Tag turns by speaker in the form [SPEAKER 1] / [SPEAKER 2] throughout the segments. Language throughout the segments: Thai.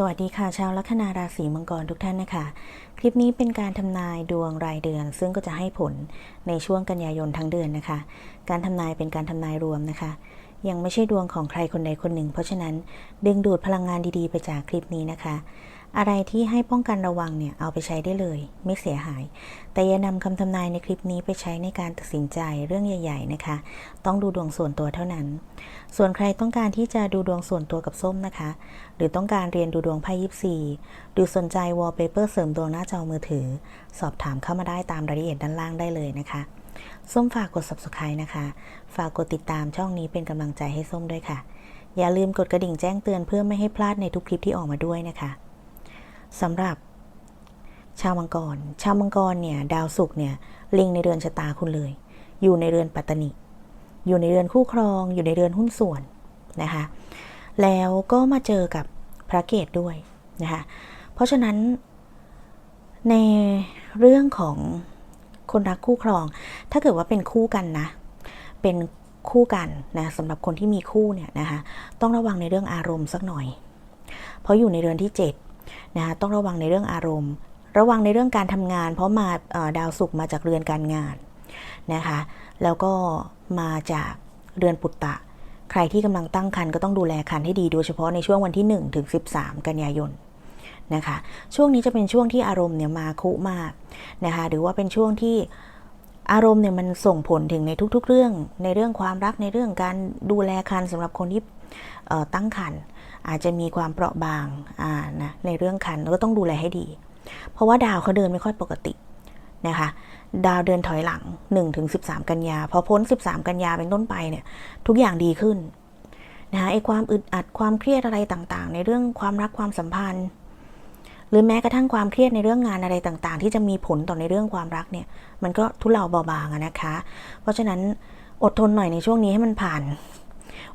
[SPEAKER 1] สวัสดีค่ะชาวลัคนาราศีมังกรทุกท่านนะคะ คลิปนี้เป็นการทำนายดวงรายเดือน ซึ่งก็จะให้ผลในช่วงกันยายนทั้งเดือนนะคะ การทำนายเป็นการทำนายรวมนะคะ ยังไม่ใช่ดวงของใครคนใดคนหนึ่ง เพราะฉะนั้นดึงดูดพลังงานดีๆ ไปจากคลิปนี้นะคะ อะไรที่ให้ป้องกันระวังเนี่ยเอาไปใช้ได้เลย ไม่เสียหาย แต่อย่านำคำทำนายในคลิปนี้ไปใช้ในการตัดสินใจเรื่องใหญ่ ๆ นะคะ ต้องดูดวงส่วนตัวเท่านั้น ส่วนใครต้องการที่จะดูดวงส่วนตัวกับส้มนะคะ หรือต้องการเรียนดูดวงไพ่ยิปซีหรือสนใจวอลเปเปอร์เสริมดวงหน้าจอมือถือ สอบถามเข้ามาได้ตามรายละเอียดด้านล่างได้เลยนะคะ ส้มฝากกด subscribe นะคะ ฝากกดติดตามช่องนี้เป็นกำลังใจให้ส้มด้วยค่ะ อย่าลืมกดกระดิ่งแจ้งเตือนเพื่อไม่ให้พลาดในทุกคลิปที่ออกมาด้วยนะคะสำหรับ ชาวมังกร ชาวมังกรเนี่ยดาวศุกร์เนี่ยเล็งในเรือนชะตาคุณเลย อยู่ในเรือนปัตตนิอยู่ในเรือนคู่ครอง อยู่ในเรือนหุ้นส่วนนะคะ แล้วก็มาเจอกับพระเกตด้วยนะคะ เพราะฉะนั้นในเรื่องของ คนรักคู่ครอง ถ้าเกิดว่าเป็นคู่กันนะ เป็นคู่กันนะสำหรับคนที่มีคู่เนี่ยนะคะต้องระวังในเรื่องอารมณ์สักหน่อย เพราะอยู่ในเรือนที่7นะคะต้องระวังในเรื่องอารมณ์ ระวังในเรื่องการทำงาน เพราะมาดาวศุกร์มาจากเรือนการงานนะคะแล้วก็มาจากเรือนปุตตะ ใครที่กำลังตั้งครรภ์ก็ต้องดูแลครรภ์ให้ดีโดยเฉพาะในช่วงวันที่ 1 ถึง 13 กันยายน นะคะ ช่วงนี้จะเป็นช่วงที่อารมณ์เนี่ยมาคุมากนะคะ หรือว่าเป็นช่วงที่อารมณ์เนี่ยมันส่งผลถึงในทุก ๆ เรื่อง ในเรื่องความรักในเรื่องการดูแลครรภ์สำหรับคนที่ตั้งครรภ์อาจจะมีความเปราะบางานะในเรื่องครรภ์แล้วก็ต้องดูแลให้ดี เพราะว่าดาวเขาเดินไม่ค่อยปกตินะคะดาวเดินถอยหลัง 1-13 กันยาพอพ้น 13 กันยาเป็นต้นไปเนี่ยทุกอย่างดีขึ้นนะคะไอ้ความอึดอัดความเครียดอะไรต่างๆ ในเรื่องความรักความสัมพันธ์ หรือแม้กระทั่งความเครียดในเรื่องงานอะไรต่างๆ ที่จะมีผลต่อในเรื่องความรักเนี่ย มันก็ทุเลาเบาบางอะนะคะ เพราะฉะนั้นอดทนหน่อยในช่วงนี้ให้มันผ่าน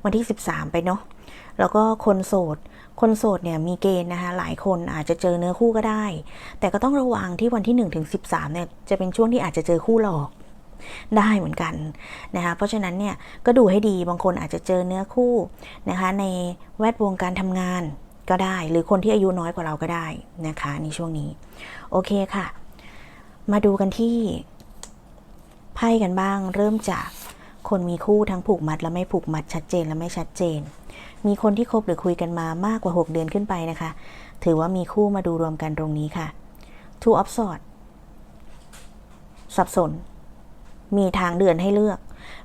[SPEAKER 1] วันที่ 13 ไปเนาะแล้วก็คนโสด คนโสดเนี่ยมีเกณฑ์นะคะ หลายคนอาจจะเจอเนื้อคู่ก็ได้ แต่ก็ต้องระวังที่วันที่1ถึง13เนี่ยจะเป็นช่วงที่อาจจะเจอคู่หลอกได้เหมือนกันนะคะ เพราะฉะนั้นเนี่ยก็ดูให้ดีบางคนอาจจะเจอเนื้อคู่นะคะในแวดวงการทำงาน ก็ได้ หรือคนที่อายุน้อยกว่าเราก็ได้นะคะ ในช่วงนี้ โอเคค่ะ มาดูกันที่ไพ่กันบ้าง เริ่มจากคนมีคู่ทั้งผูกมัดและไม่ผูกมัดชัดเจนและไม่ชัดเจน มีคนที่คบหรือคุยกันมามากกว่า 6 เดือนขึ้นไปนะคะ ถือว่ามีคู่มาดูรวมกันตรงนี้ค่ะ Two of Swords สับสน มีทางเดินให้เลือก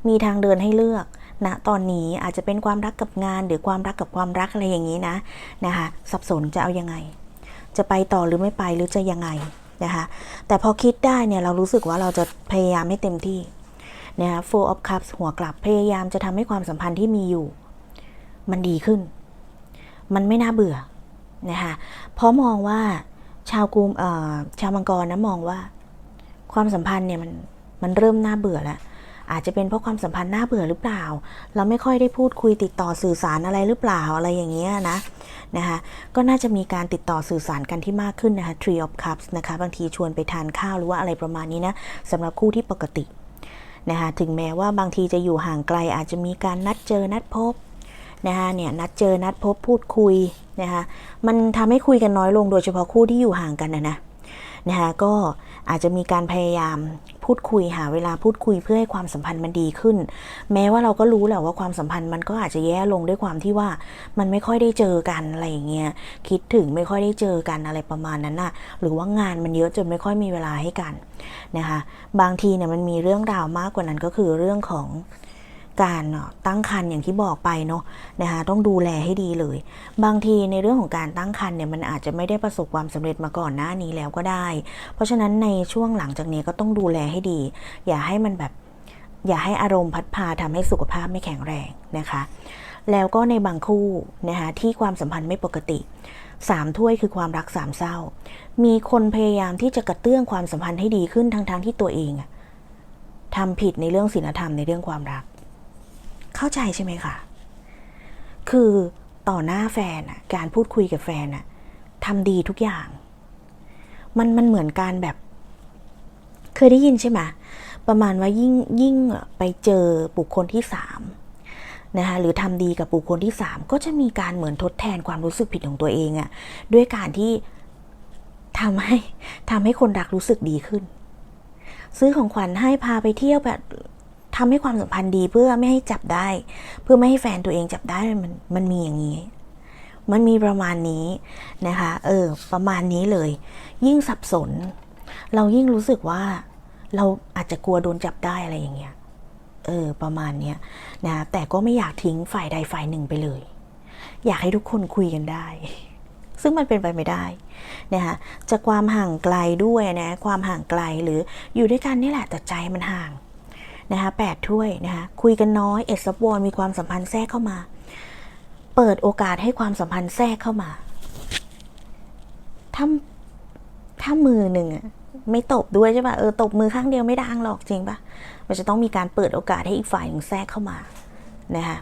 [SPEAKER 1] มีทางเดินให้เลือก ณตอนนี้อาจจะเป็นความรักกับงานหรือความรักกับความรักอะไรอย่างนี้นะนะคะสับสนจะเอายังไง จะไปต่อหรือไม่ไปหรือจะยังไงนะคะแต่พอคิดได้เนี่ยเรารู้สึกว่าเราจะพยายามให้เต็มที่นะคะ Four of Cups หัวกลับพยายามจะทำให้ความสัมพันธ์ที่มีอยู่ มันดีขึ้น มันไม่น่าเบื่อนะคะเพราะมองว่าชาวกุมเอ่อชาวมังกรนะมองว่า ความสัมพันธ์เนี่ยมันมันเริ่มน่าเบื่อแล้ว อาจจะเป็นเพราะความสัมพันธ์น่าเบื่อหรือเปล่า เราไม่ค่อยได้พูดคุยติดต่อสื่อสารอะไรหรือเปล่าอะไรอย่างเงี้ยนะนะคะก็น่าจะมีการติดต่อสื่อสารกันที่มากขึ้นนะคะ Tree of Cups นะคะบางทีชวนไปทานข้าวหรือว่าอะไรประมาณนี้นะสำหรับคู่ที่ปกตินะคะถึงแม้ว่าบางทีจะอยู่ห่างไกลอาจจะมีการนัดเจอนัดพบนะคะเนี่ยนัดเจอนัดพบพูดคุยนะคะมันทำให้คุยกันน้อยลงโดยเฉพาะคู่ที่อยู่ห่างกันนะนะนะคะก็อาจจะมีการพยายาม พูดคุยหาเวลาพูดคุยเพื่อให้ความสัมพันธ์มันดีขึ้น แม้ว่าเราก็รู้แหละว่าความสัมพันธ์มันก็อาจจะแย่ลงด้วยความที่ว่ามันไม่ค่อยได้เจอกันอะไรอย่างเงี้ยคิดถึงไม่ค่อยได้เจอกันอะไรประมาณนั้นน่ะหรือว่างานมันเยอะจนไม่ค่อยมีเวลาให้กันนะคะบางทีเนี่ยมันมีเรื่องราวมากกว่านั้นก็คือเรื่องของ การตั้งครรภ์อย่างที่บอกไปเนาะนะคะต้องดูแลให้ดีเลย บางทีในเรื่องของการตั้งครรภ์เนี่ยมันอาจจะไม่ได้ประสบความสำเร็จมาก่อนหน้านี้แล้วก็ได้ เพราะฉะนั้นในช่วงหลังจากนี้ก็ต้องดูแลให้ดี อย่าให้มันแบบอย่าให้อารมณ์พัดพาทำให้สุขภาพไม่แข็งแรงนะคะ แล้วก็ในบางคู่นะคะที่ความสัมพันธ์ไม่ปกติสามถ้วยคือความรักสามเศร้า มีคนพยายามที่จะกระเตื้องความสัมพันธ์ให้ดีขึ้นทั้งๆทที่ตัวเองทำผิดในเรื่องศีลธรรมในเรื่องความรัก เข้าใจใช่ไหมคะคือต่อหน้าแฟนอะการพูดคุยกับแฟนอะทำดีทุกอย่าง มันมันเหมือนการแบบ เคยได้ยินใช่ไหมประมาณว่ายิ่งยิ่งไปเจอบุคคลที่สามนะคะหรือทำดีกับบุคคลที่ 3 ก็จะมีการเหมือนทดแทนความรู้สึกผิดของตัวเองอะด้วยการที่ทำให้ทำให้คนรักรู้สึกดีขึ้น ซื้อของขวัญให้พาไปเที่ยวแบบ ทำให้ความสัมพันธ์ดีเพื่อไม่ให้จับได้ เพื่อไม่ให้แฟนตัวเองจับได้มันมันมีอย่างนี้ มันมีประมาณนี้นะคะ เออ ประมาณนี้เลย ยิ่งสับสน เรายิ่งรู้สึกว่าเราอาจจะกลัวโดนจับได้อะไรอย่างเงี้ย เออ ประมาณเนี้ยนะแต่ก็ไม่อยากทิ้งฝ่ายใดฝ่ายหนึ่งไปเลย อยากให้ทุกคนคุยกันได้ ซึ่งมันเป็นไปไม่ได้นะคะจะความห่างไกลด้วยนะ ความห่างไกลหรืออยู่ด้วยกันนี่แหละแต่ใจมันห่าง นะคะแปดถ้วยนะคะคุยกันน้อยเอ็ดซับวอนมีความสัมพันธ์แทรกเข้ามา เปิดโอกาสให้ความสัมพันธ์แทรกเข้ามาถ้าถ้ามือหนึ่งอะไม่ตบด้วยใช่ป่ะเออตบมือข้างเดียวไม่ดังหรอกจริงป่ะมันจะต้องมีการเปิดโอกาสให้อีกฝ่ายหนึ่งแทรกเข้ามานะคะ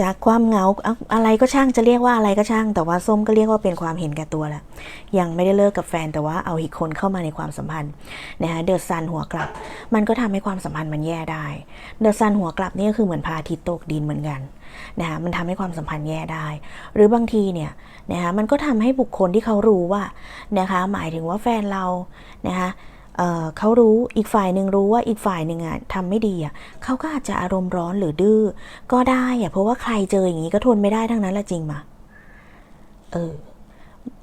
[SPEAKER 1] จากความเหงาอะไรก็ช่างจะเรียกว่าอะไรก็ช่าง แต่ว่าส้มก็เรียกว่าเป็นความเห็นแก่ตัวแหละยังไม่ได้เลิกกับแฟนแต่ว่าเอาอีกคนเข้ามาในความสัมพันธ์นะคะเดอดซันหัวกลับ มันก็ทำให้ความสัมพันธ์มันแย่ได้เดอดซันหัวกลับนี่ก็คือเหมือนพาทิตตกดินเหมือนกันนะคะมันทำให้ความสัมพันธ์แย่ได้ หรือบางทีเนี่ยนะคะมันก็ทำให้บุคคลที่เขารู้ว่านะคะหมายถึงว่าแฟนเรานะคะ เเขารู้อีกฝ่ายหนึ่งรู้ว่าอีกฝ่ายหนึ่งอะทำไม่ดีอะเขาก็อาจจะอารมณ์ร้อนหรือดื้อก็ได้อะเพราะว่าใครเจออย่างนี้ก็ทนไม่ได้ทั้งนั้นละจริงมาเออ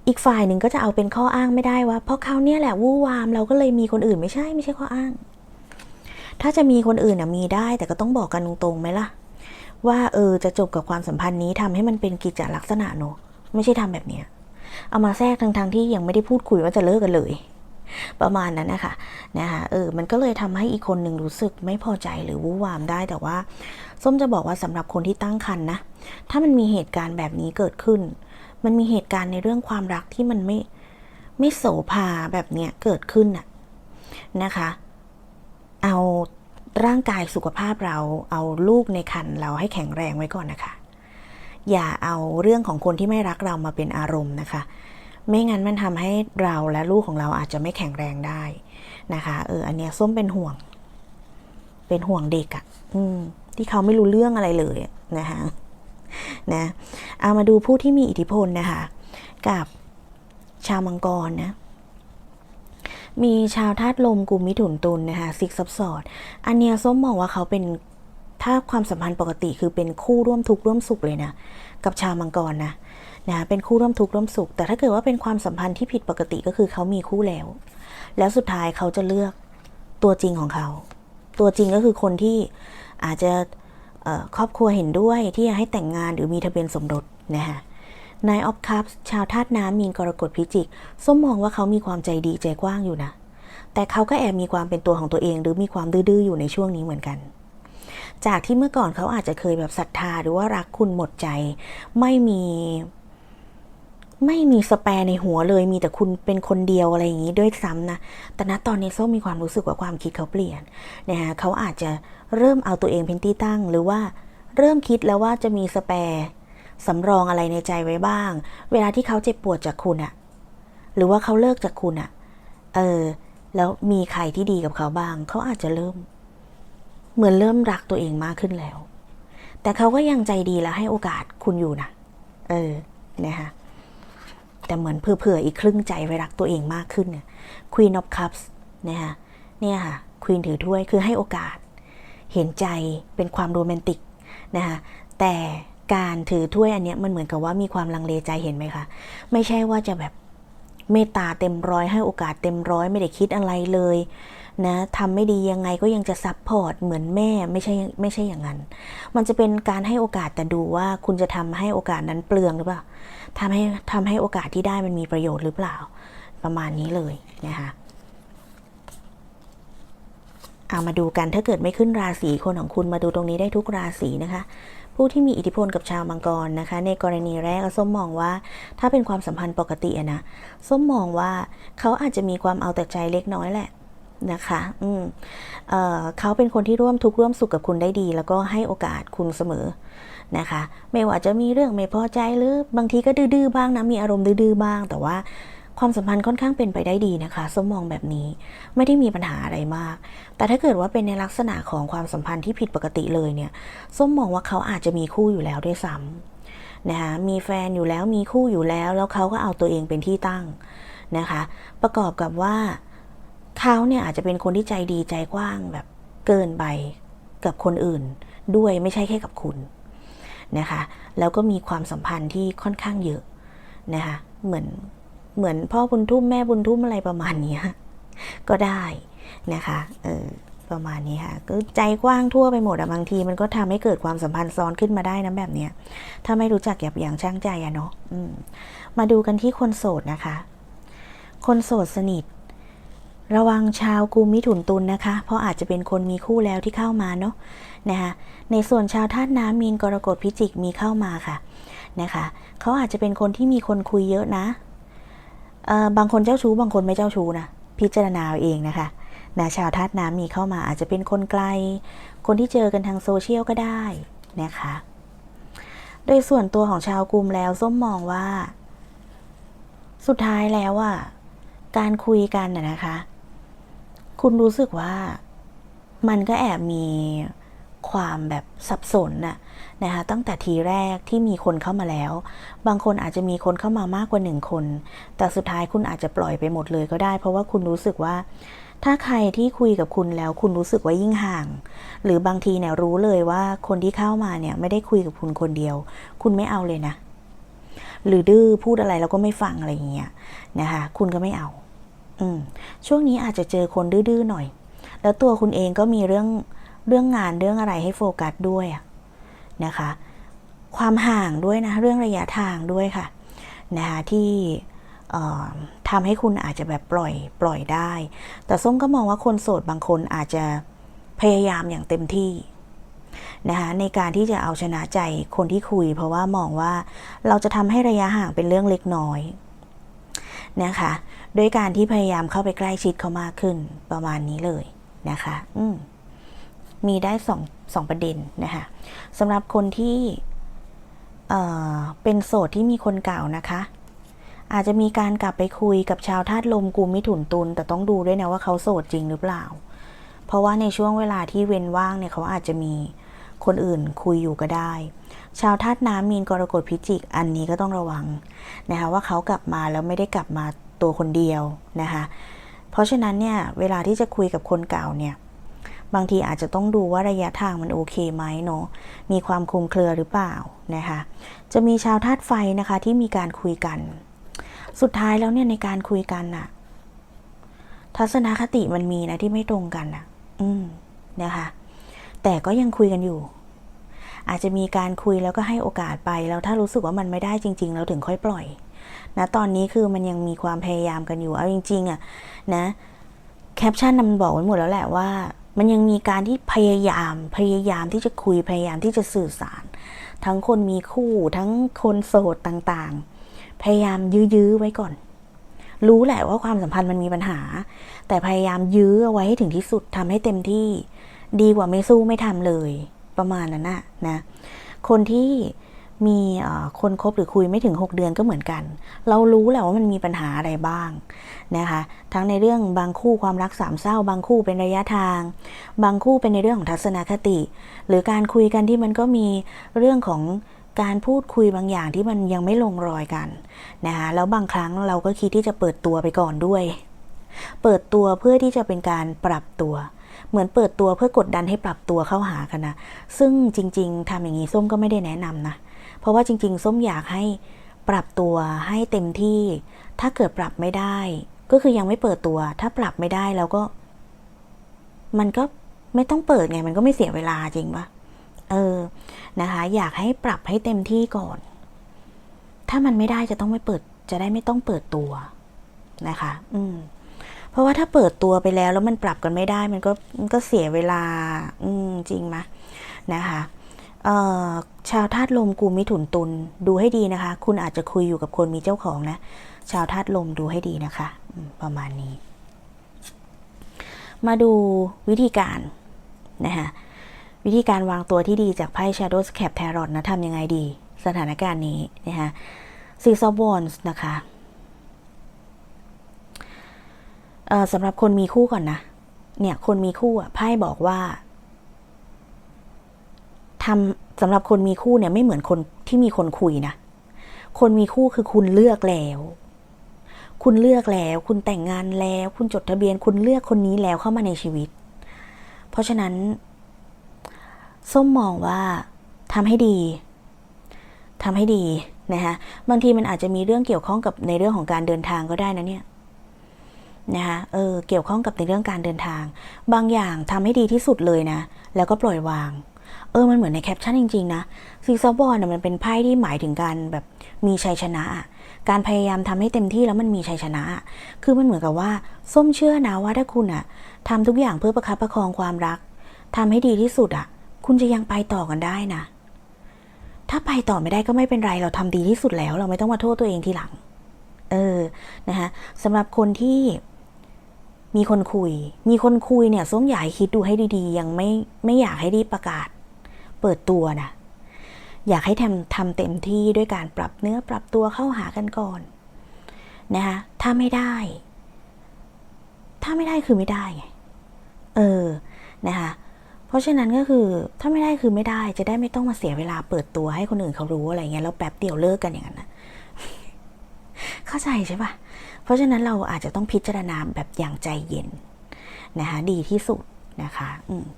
[SPEAKER 1] อีกฝ่ายหนึ่งก็จะเอาเป็นข้ออ้างไม่ได้ว่า เพราะเขาเนี่ยแหละวู่วามเราก็เลยมีคนอื่นไม่ใช่ไม่ใช่ข้ออ้าง ถ้าจะมีคนอื่นอะมีได้ แต่ก็ต้องบอกกันตรงๆไหมล่ะ ว่าเออจะจบกับความสัมพันธ์นี้ทำให้มันเป็นกิจจลักษณะเนอะไม่ใช่ทำแบบเนี้ยเอามาแทรกทั้งๆที่ยังไม่ได้พูดคุยว่าจะเลิกกันเลย ประมาณนั้นนะคะนะคะเออมันก็เลยทำให้อีกคนหนึ่งรู้สึกไม่พอใจหรือวู่วามได้แต่ว่า ส้มจะบอกว่าสำหรับคนที่ตั้งครรภ์นะ ถ้ามันมีเหตุการณ์แบบนี้เกิดขึ้น มันมีเหตุการณ์ในเรื่องความรักที่มันไม่ไม่โสภาแบบเนี้ยเกิดขึ้นน่ะนะคะ เอาร่างกายสุขภาพเราเอาลูกในครรภ์เราให้แข็งแรงไว้ก่อนนะคะ อย่าเอาเรื่องของคนที่ไม่รักเรามาเป็นอารมณ์นะคะ ไม่งั้นมันทำให้เราและลูกของเราอาจจะไม่แข็งแรงได้นะคะเอออันเนี้ยส้มเป็นห่วง เป็นห่วงเด็กอะ่ะอืมที่เขาไม่รู้เรื่องอะไรเลยนะคะนะเอามาดูผู้ที่มีอิทธิพลนะคะ กับชาวมังกรนะมีชาวธาตุลมกลุ่มมิถุนตุลนะคะซิกซับสอดอันเนี้ยส้มมองว่าเขาเป็นถ้าความสัมพันธ์ปกติคือเป็นคู่ร่วมทุกข์ร่วมสุขเลยนะ กับชาวมังกรนะ นะเป็นคู่ร่วมทุกข์ร่วมสุข แต่ถ้าเกิดว่าเป็นความสัมพันธ์ที่ผิดปกติก็คือเขามีคู่แล้ว แล้วสุดท้ายเขาจะเลือกตัวจริงของเขา ตัวจริงก็คือคนที่อาจจะเอ่อครอบครัวเห็นด้วยที่จะให้แต่งงานหรือมีทะเบียนสมรสนะคะนายออฟคัพชาวธาตุน้ำมีนกรกฎพิจิกส้มมองว่าเขามีความใจดีใจกว้างอยู่นะ แต่เขาก็แอบมีความเป็นตัวของตัวเอง หรือมีความดื้อๆอยู่ในช่วงนี้เหมือนกัน จากที่เมื่อก่อนเขาอาจจะเคยแบบศรัทธาหรือว่ารักคุณหมดใจ ไม่มี ไม่มีสแปรในหัวเลย มีแต่คุณเป็นคนเดียวอะไรอย่างนี้ด้วยซ้ำนะ แต่ณตอนนี้ส้มมีความรู้สึกว่าความคิดเขาเปลี่ยนนะคะเขาอาจจะเริ่มเอาตัวเองเป็นที่ตั้ง หรือว่าเริ่มคิดแล้วว่าจะมีสแปรสำรองอะไรในใจไว้บ้าง เวลาที่เขาเจ็บปวดจากคุณอะหรือว่าเขาเลิกจากคุณอะเออ แล้วมีใครที่ดีกับเขาบ้าง เขาอาจจะเริ่ม เหมือนเริ่มรักตัวเองมากขึ้นแล้ว แต่เขาก็ยังใจดีและให้โอกาสคุณอยู่นะ เออ นะคะ แต่เหมือนเผื่อๆอีกครึ่งใจไว้รักตัวเองมากขึ้นเนี่ย Queen of Cups นะคะเนี่ยค่ะ Queen ถือถ้วยคือให้โอกาส เห็นใจเป็นความโรแมนติกนะคะแต่การถือถ้วยอันเนี้ยมันเหมือนกับว่ามีความลังเลใจเห็นไหมคะ ไม่ใช่ว่าจะแบบเมตตาเต็มร้อยให้โอกาสเต็มร้อยไม่ได้คิดอะไรเลย นะทำไม่ดียังไงก็ยังจะซับพอร์ตเหมือนแม่ไม่ใช่ไม่ใช่อย่างนั้น มันจะเป็นการให้โอกาสแต่ดูว่าคุณจะทำให้โอกาสนั้นเปลืองหรือเปล่าทำให้ทำให้โอกาสที่ได้มันมีประโยชน์หรือเปล่า ประมาณนี้เลยนะคะเอามาดูกันถ้าเกิดไม่ขึ้นราศีคนของคุณมาดูตรงนี้ได้ทุกราศีนะคะ ผู้ที่มีอิทธิพลกับชาวมังกรนะคะ ในกรณีแรกส้มมองว่า ถ้าเป็นความสัมพันธ์ปกตินะส้มมองว่าเขาอาจจะมีความเอาแต่ใจเล็กน้อยแหละ นะคะอืมเอ่อเขาเป็นคนที่ร่วมทุกข์ร่วมสุขกับคุณได้ดี แล้วก็ให้โอกาสคุณเสมอนะคะ ไม่ว่าจะมีเรื่องไม่พอใจหรือบางทีก็ดื้อๆบ้างนะมีอารมณ์ดื้อๆบ้าง แต่ว่าความสัมพันธ์ค่อนข้างเป็นไปได้ดีนะคะส้มมองแบบนี้ไม่ได้มีปัญหาอะไรมาก แต่ถ้าเกิดว่าเป็นในลักษณะของความสัมพันธ์ที่ผิดปกติเลยเนี่ยส้มมองว่าเขาอาจจะมีคู่อยู่แล้วด้วยซ้ำนะคะมีแฟนอยู่แล้วมีคู่อยู่แล้ว แล้วเขาก็เอาตัวเองเป็นที่ตั้งนะคะ ประกอบกับว่า เขาเนี่ยอาจจะเป็นคนที่ใจดีใจกว้างแบบเกินไปกับคนอื่น ด้วยไม่ใช่แค่กับคุณนะคะแล้วก็มีความสัมพันธ์ที่ค่อนข้างเยอะนะคะเหมือนเหมือนพ่อบุญทุ่มแม่บุญทุ่มอะไรประมาณนี้ก็ได้นะคะเออประมาณนี้ค่ะก็ใจกว้างทั่วไปหมดอะบางทีมันก็ทำให้เกิดความสัมพันธ์ซ้อนขึ้นมาได้นะแบบเนี้ยถ้าไม่รู้จักหยับยั้งชั่งใจอะเนาะอืมมาดูกันที่คนโสดนะคะ คนโสดสนิท ระวังชาวกุมมิถุนตุลนะคะ เพราะอาจจะเป็นคนมีคู่แล้วที่เข้ามาเนาะนะคะในส่วนชาวธาตุน้ำมีนกรกฎพิจิกมีเข้ามาค่ะนะคะเขาอาจจะเป็นคนที่มีคนคุยเยอะนะบางคนเจ้าชู้บางคนไม่เจ้าชู้นะพิจารณาเอาเองนะคะนะชาวธาตุน้ำมีเข้ามาอาจจะเป็นคนไกล คนที่เจอกันทางโซเชียลก็ได้นะคะ โดยส่วนตัวของชาวกลุ่มแล้วส้มมองว่า สุดท้ายแล้วอะการคุยกันนะคะ คุณรู้สึกว่ามันก็แอบมีความแบบสับสนน่ะนะคะตั้งแต่ทีแรกที่มีคนเข้ามาแล้ว บางคนอาจจะมีคนเข้ามามากกว่าหนึ่งคน แต่สุดท้ายคุณอาจจะปล่อยไปหมดเลยก็ได้ เพราะว่าคุณรู้สึกว่า ถ้าใครที่คุยกับคุณแล้วคุณรู้สึกว่ายิ่งห่าง หรือบางทีเนี่ยรู้เลยว่าคนที่เข้ามาเนี่ยไม่ได้คุยกับคุณคนเดียว คุณไม่เอาเลยนะ หรือดื้อพูดอะไรแล้วก็ไม่ฟังอะไรอย่างเงี้ยนะคะคุณก็ไม่เอา ช่วงนี้อาจจะเจอคนดื้อๆหน่อย แล้วตัวคุณเองก็มีเรื่องเรื่องงานเรื่องอะไรให้โฟกัสด้วยนะคะ ความห่างด้วยนะ เรื่องระยะทางด้วยค่ะนะคะที่ทำให้คุณอาจจะแบบปล่อยปล่อยได้ แต่ส้มก็มองว่าคนโสดบางคนอาจจะพยายามอย่างเต็มที่นะคะในการที่จะเอาชนะใจคนที่คุย เพราะว่ามองว่าเราจะทำให้ระยะห่างเป็นเรื่องเล็กน้อย นะคะด้วยการที่พยายามเข้าไปใกล้ชิดเขามากขึ้นประมาณนี้เลยนะคะอืมมีได้สองสองประเด็นนะคะสำหรับคนที่เเป็นโสดที่มีคนเก่านะคะ อาจจะมีการกลับไปคุยกับชาวธาตุลมกุมมิถุนตุลแต่ต้องดูด้วยนะว่าเขาโสดจริงหรือเปล่า เพราะว่าในช่วงเวลาที่เว้นว่างเนี่ยเขาอาจจะมีคนอื่นคุยอยู่ก็ได้ ชาวธาตุน้ำมีนกรกฎพิจิก อันนี้ก็ต้องระวังนะคะว่าเขากลับมาแล้วไม่ได้กลับมาตัวคนเดียวนะคะเพราะฉะนั้นเนี่ยเวลาที่จะคุยกับคนเก่าเนี่ยบางทีอาจจะต้องดูว่าระยะทางมันโอเคไหมเนาะมีความคลุมเครือหรือเปล่านะคะจะมีชาวธาตุไฟนะคะที่มีการคุยกัน สุดท้ายแล้วเนี่ยในการคุยกันน่ะ ทัศนคติมันมีนะที่ไม่ตรงกันน่ะ อืมนะคะแต่ก็ยังคุยกันอยู่ อาจจะมีการคุยแล้วก็ให้โอกาสไป แล้วถ้ารู้สึกว่ามันไม่ได้จริง ๆ เราถึงค่อยปล่อยนะตอนนี้คือมันยังมีความพยายามกันอยู่เอาจริงๆอะนะแคปชั่นมันบอกไว้หมดแล้วแหละว่า มันยังมีการที่พยายามพยายามที่จะคุยพยายามที่จะสื่อสาร ทั้งคนมีคู่ทั้งคนโสดต่างๆ พยายามยื้อๆไว้ก่อน รู้แหละว่าความสัมพันธ์มันมีปัญหา แต่พยายามยื้อเอาไว้ให้ถึงที่สุดทำให้เต็มที่ ดีกว่าไม่สู้ไม่ทำเลย ประมาณนั้นนะนะ คนที่มีคนคบหรือคุยไม่ถึง 6 เดือนก็เหมือนกัน เรารู้แหละว่ามันมีปัญหาอะไรบ้างนะคะ ทั้งในเรื่องบางคู่ความรักสามเศร้า บางคู่เป็นระยะทาง บางคู่เป็นในเรื่องของทัศนคติ หรือการคุยกันที่มันก็มีเรื่องของการพูดคุยบางอย่างที่มันยังไม่ลงรอยกันนะคะ แล้วบางครั้งเราก็คิดที่จะเปิดตัวไปก่อนด้วย เปิดตัวเพื่อที่จะเป็นการปรับตัว เหมือนเปิดตัวเพื่อกดดันให้ปรับตัวเข้าหากันนะ ซึ่งจริง ๆทำอย่างนี้ส้มก็ไม่ได้แนะนำนะ เพราะว่าจริง ๆ ส้มอยากให้ปรับตัวให้เต็มที่ ถ้าเกิดปรับไม่ได้ ก็คือยังไม่เปิดตัว ถ้าปรับไม่ได้แล้วก็ มันก็ไม่ต้องเปิดไง มันก็ไม่เสียเวลาจริงปะเออ นะคะ อยากให้ปรับให้เต็มที่ก่อน ถ้ามันไม่ได้จะต้องไม่เปิด จะได้ไม่ต้องเปิดตัวนะคะ อืม เพราะว่าถ้าเปิดตัวไปแล้วแล้วมันปรับกันไม่ได้มันก็มันก็เสียเวลา อืมจริงไหมนะคะชาวธาตุลมกูมิถุนตุลดูให้ดีนะคะ คุณอาจจะคุยอยู่กับคนมีเจ้าของนะ ชาวธาตุลมดูให้ดีนะคะ ประมาณนี้ มาดูวิธีการนะคะวิธีการวางตัวที่ดีจากไพ่ Shadow Cap Tarot นะทำยังไงดี สถานการณ์นี้นะคะซีซอบอนส์นะคะ เอ่อ สำหรับคนมีคู่ก่อนนะ เนี่ยคนมีคู่อะไพ่บอกว่าทำสำหรับคนมีคู่เนี่ยไม่เหมือนคนที่มีคนคุยนะ คนมีคู่คือคุณเลือกแล้ว คุณเลือกแล้ว คุณแต่งงานแล้ว คุณจดทะเบียน คุณเลือกคนนี้แล้วเข้ามาในชีวิต เพราะฉะนั้น ส้มมองว่าทำให้ดีทำให้ดีนะคะบางทีมันอาจจะมีเรื่องเกี่ยวข้องกับในเรื่องของการเดินทางก็ได้นะเนี่ย นะคะเออเกี่ยวข้องกับในเรื่องการเดินทาง บางอย่างทำให้ดีที่สุดเลยนะ แล้วก็ปล่อยวาง เออมันเหมือนในแคปชั่นจริง ๆ นะซีซอบอลน่ะมันเป็นไพ่ที่หมายถึงการแบบมีชัยชนะการพยายามทำให้เต็มที่แล้วมันมีชัยชนะ คือมันเหมือนกับว่า ส้มเชื่อนะว่าถ้าคุณอะทำทุกอย่างเพื่อประคับประคองความรักทำให้ดีที่สุดอะคุณจะยังไปต่อกันได้นะ ถ้าไปต่อไม่ได้ก็ไม่เป็นไรเราทำดีที่สุดแล้ว เราไม่ต้องมาโทษตัวเองทีหลัง เออนะคะสำหรับคนที่ มีคนคุย มีคนคุยเนี่ยส้มอยากให้คิดดูให้ดีๆ ยังไม่ไม่อยากให้รีบประกาศ เปิดตัวนะอยากให้ทำทำเต็มที่ด้วยการปรับเนื้อปรับตัวเข้าหากันก่อนนะคะถ้าไม่ได้ ถ้าไม่ได้คือไม่ได้ไงเออนะคะเพราะฉะนั้นก็คือถ้าไม่ได้คือไม่ได้จะได้ไม่ต้องมาเสียเวลาเปิดตัวให้คนอื่นเขารู้อะไรเงี้ยแล้วแป๊บเดียวเลิกกันอย่างนั้นนะเข้าใจใช่ปะ ราะฉะนั้นเราอาจจะต้องพิจารณาแบบอย่างใจเย็นนะคะดีที่สุดนะคะ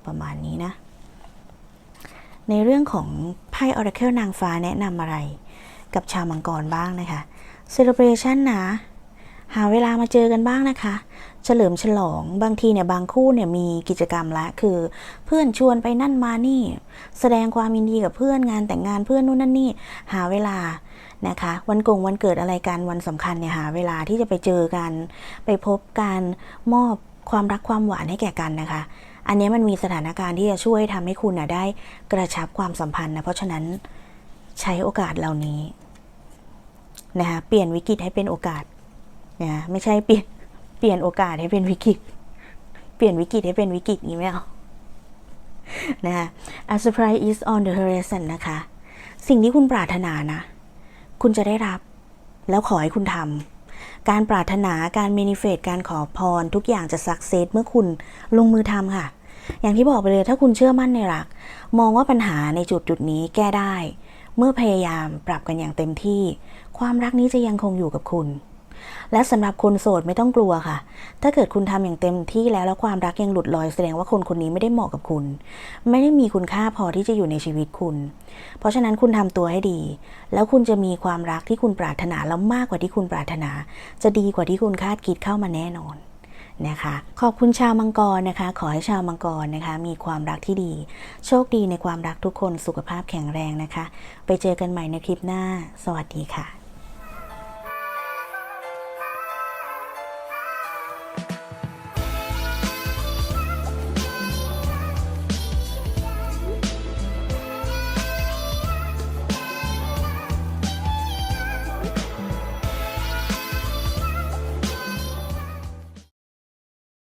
[SPEAKER 1] ประมาณนี้นะ ในเรื่องของไพ่ Oracle นางฟ้าแนะนำอะไร กับชาวมังกรบ้างนะคะ Celebration นะ หาเวลามาเจอกันบ้างนะคะ เฉลิมฉลองบางทีเนี่ยบางคู่เนี่ยมีกิจกรรมละคือเพื่อนชวนไปนั่นมานี่ แสดงความยินดีกับเพื่อนงานแต่งงานเพื่อนนู่นนั่นนี่ หาเวลา นะคะ วันกงวันเกิดอะไรกันวันสำคัญเนี่ยหาเวลาที่จะไปเจอกัน ไปพบการมอบความรักความหวานให้แก่กันนะคะ อันนี้มันมีสถานการณ์ที่จะช่วยทำให้คุณนะได้กระชับความสัมพันธ์นะเพราะฉะนั้นใช้โอกาสเหล่านี้นะคะเปลี่ยนวิกฤตให้เป็นโอกาสนะไม่ใช่เปลี่ยนเปลี่ยนโอกาสให้เป็นวิกฤต เปลี่ยนวิกฤตให้เป็นวิกฤตนี้ไม่เอานะคะ A surprise is on the horizon นะคะ สิ่งที่คุณปรารถนานะ คุณจะได้รับ แล้วขอให้คุณทำการปรารถนาการเมนิเฟตการขอพร ทุกอย่างจะสักเซสเมื่อคุณลงมือทำค่ะ อย่างที่บอกไปเลยถ้าคุณเชื่อมั่นในรัก มองว่าปัญหาในจุดจุดนี้แก้ได้ เมื่อพยายามปรับกันอย่างเต็มที่ ความรักนี้จะยังคงอยู่กับคุณ และสำหรับคนโสดไม่ต้องกลัวค่ะ ถ้าเกิดคุณทำอย่างเต็มที่แล้วแล้วความรักยังหลุดลอยแสดงว่าคนคนนี้ไม่ได้เหมาะกับคุณ ไม่ได้มีคุณค่าพอที่จะอยู่ในชีวิตคุณ เพราะฉะนั้นคุณทำตัวให้ดี แล้วคุณจะมีความรักที่คุณปรารถนาแล้วมากกว่าที่คุณปรารถนา จะดีกว่าที่คุณคาดคิดเข้ามาแน่นอนนะคะขอบคุณชาวมังกรนะคะ ขอให้ชาวมังกรนะคะ มีความรักที่ดี โชคดีในความรักทุกคนสุขภาพแข็งแรงนะคะ ไปเจอกันใหม่ในคลิปหน้า สวัสดีค่ะ